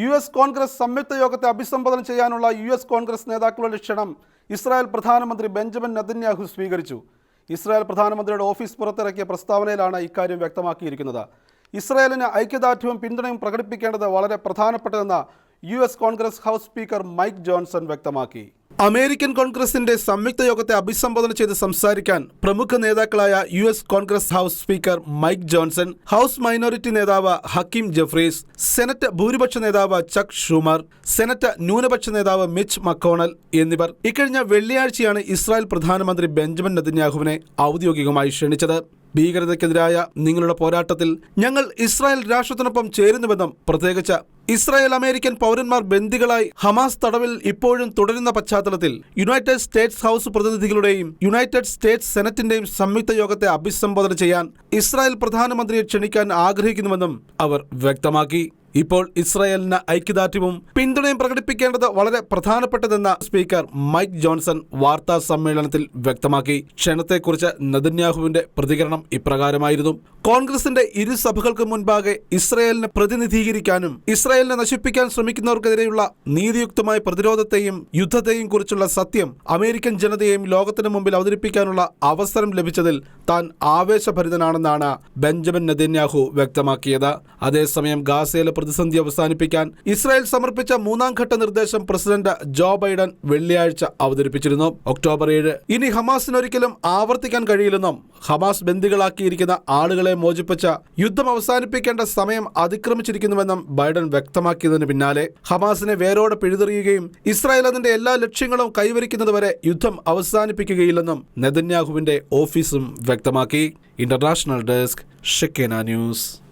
U S Congress സംയുക്ത യോഗത്തെ അഭിസംബോധന ചെയ്യാനുള്ള യു എസ് കോൺഗ്രസ് നേതാക്കളുടെ ക്ഷണം ഇസ്രായേൽ പ്രധാനമന്ത്രി ബെഞ്ചമിൻ നെതന്യാഹു സ്വീകരിച്ചു. ഇസ്രായേൽ പ്രധാനമന്ത്രിയുടെ ഓഫീസ് പുറത്തിറക്കിയ പ്രസ്താവനയിലാണ് ഇക്കാര്യം വ്യക്തമാക്കിയിരിക്കുന്നത്. ഇസ്രായേലിന് ഐക്യദാർഢ്യവും പിന്തുണയും പ്രകടിപ്പിക്കേണ്ടത് വളരെ പ്രധാനപ്പെട്ടതെന്ന് U S Congress House speaker Mike Johnson വ്യക്തമാക്കി. അമേരിക്കൻ കോൺഗ്രസിന്റെ സംയുക്ത യോഗത്തെ അഭിസംബോധന ചെയ്ത് സംസാരിക്കാൻ പ്രമുഖ നേതാക്കളായ U S Congress House speaker Mike Johnson House minority നേതാവ് ഹക്കീം ജെഫ്രീസ് സെനറ്റ് ഭൂരിപക്ഷ നേതാവ് ചക് ഷൂമർ സെനറ്റ് ന്യൂനപക്ഷ നേതാവ് മിച്ച് മക്കോണൽ എന്നിവർ. ഇക്കഴിഞ്ഞ വെള്ളിയാഴ്ചയാണ് ഇസ്രായേൽ പ്രധാനമന്ത്രി ബെഞ്ചമിൻ നെതന്യാഹുവിനെ ഔദ്യോഗികമായി ക്ഷണിച്ചത്. ഭീകരതയ്ക്കെതിരായ നിങ്ങളുടെ പോരാട്ടത്തിൽ ഞങ്ങൾ ഇസ്രായേൽ രാഷ്ട്രത്തിനൊപ്പം ചേരുന്നുവെന്നും പ്രത്യേകിച്ച് ഇസ്രായേൽ അമേരിക്കൻ പൗരന്മാർ ബന്ദികളായി ഹമാസ് തടവിൽ ഇപ്പോഴും തുടരുന്ന പശ്ചാത്തലത്തിൽ യുണൈറ്റഡ് സ്റ്റേറ്റ്സ് ഹൗസ് പ്രതിനിധികളുടെയും യുണൈറ്റഡ് സ്റ്റേറ്റ്സ് സെനറ്റിന്റെയും സംയുക്ത യോഗത്തെ അഭിസംബോധന ചെയ്യാൻ ഇസ്രായേൽ പ്രധാനമന്ത്രിയെ ക്ഷണിക്കാൻ ആഗ്രഹിക്കുന്നുവെന്നും അവർ വ്യക്തമാക്കി. ഇപ്പോൾ ഇസ്രായേലിന് ഐക്യദാർഢ്യവും പിന്തുണയും പ്രകടിപ്പിക്കേണ്ടത് വളരെ പ്രധാനപ്പെട്ടതെന്ന സ്പീക്കർ മൈക്ക് ജോൺസൺ വാർത്താ സമ്മേളനത്തിൽ വ്യക്തമാക്കി. ക്ഷണത്തെക്കുറിച്ച് നദന്യാഹുവിന്റെ പ്രതികരണം ഇപ്രകാരമായിരുന്നു. കോൺഗ്രസിന്റെ ഇരു സഭകൾക്ക് മുൻപാകെ ഇസ്രായേലിനെ പ്രതിനിധീകരിക്കാനും ഇസ്രായേലിനെ നശിപ്പിക്കാൻ ശ്രമിക്കുന്നവർക്കെതിരെയുള്ള നീതിയുക്തമായ പ്രതിരോധത്തെയും യുദ്ധത്തെയും കുറിച്ചുള്ള സത്യം അമേരിക്കൻ ജനതയെയും ലോകത്തിന് മുമ്പിൽ അവതരിപ്പിക്കാനുള്ള അവസരം ലഭിച്ചതിൽ താൻ ആവേശഭരിതനാണെന്നാണ് ബെഞ്ചമിൻ നദന്യാഹു വ്യക്തമാക്കിയത്. അതേസമയം ഗാസയിലെ പ്രതിസന്ധി അവസാനിപ്പിക്കാൻ ഇസ്രായേൽ സമർപ്പിച്ച മൂന്നാം ഘട്ട നിർദ്ദേശം പ്രസിഡന്റ് ജോ ബൈഡൻ വെള്ളിയാഴ്ച അവതരിപ്പിച്ചിരുന്നു. ഒക്ടോബർ ഏഴ്. ഇനി ഹമാസിനൊരിക്കലും ആവർത്തിക്കാൻ കഴിയില്ലെന്നും ഹമാസ് ബന്ദികളാക്കിയിരിക്കുന്ന ആളുകളെ മോചിപ്പിച്ച യുദ്ധം അവസാനിപ്പിക്കേണ്ട സമയം അതിക്രമിച്ചിരിക്കുന്നുവെന്നും ബൈഡൻ വ്യക്തമാക്കിയതിന് പിന്നാലെ ഹമാസിനെ വേരോടെ പിഴുതെറിയുകയും ഇസ്രായേൽ അതിന്റെ എല്ലാ ലക്ഷ്യങ്ങളും കൈവരിക്കുന്നതുവരെ യുദ്ധം അവസാനിപ്പിക്കുകയില്ലെന്നും നെതന്യാഹുവിന്റെ ഓഫീസും വ്യക്തമാക്കി. ഇന്റർനാഷണൽ ഡെസ്ക് ഷിക്കേന ന്യൂസ്.